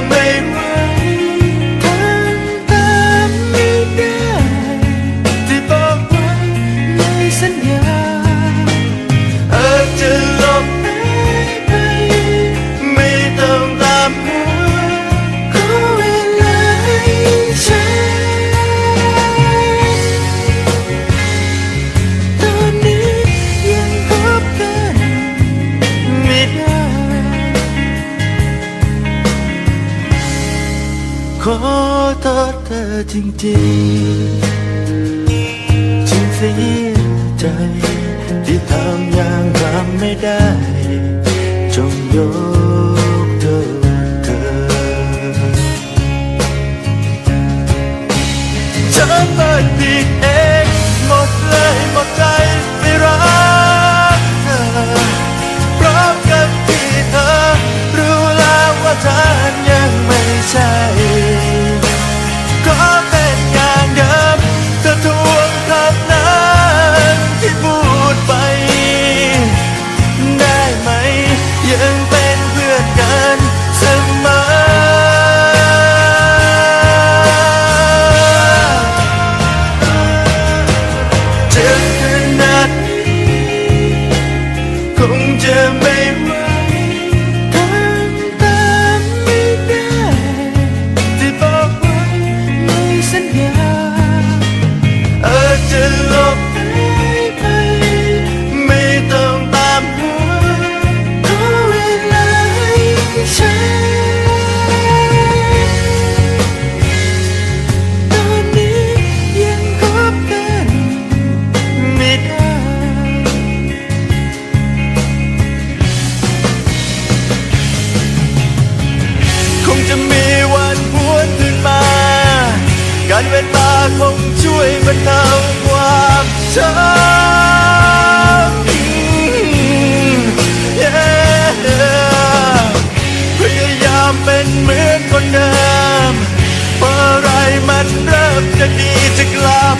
make ษโทษเธอจริงจริงจริงเสียใจ ที่ทำอย่างทำไม่ได้ จงยกโทษเธอ ฉัไปิดผิดเอง หมดเลยหมดใจานเวลาคงช่วยบรรเทาความช้ำ yeah. พยายามเป็นเหมือนคนเดิมเมื่อไรมันเริ่มจะดีจะกลับ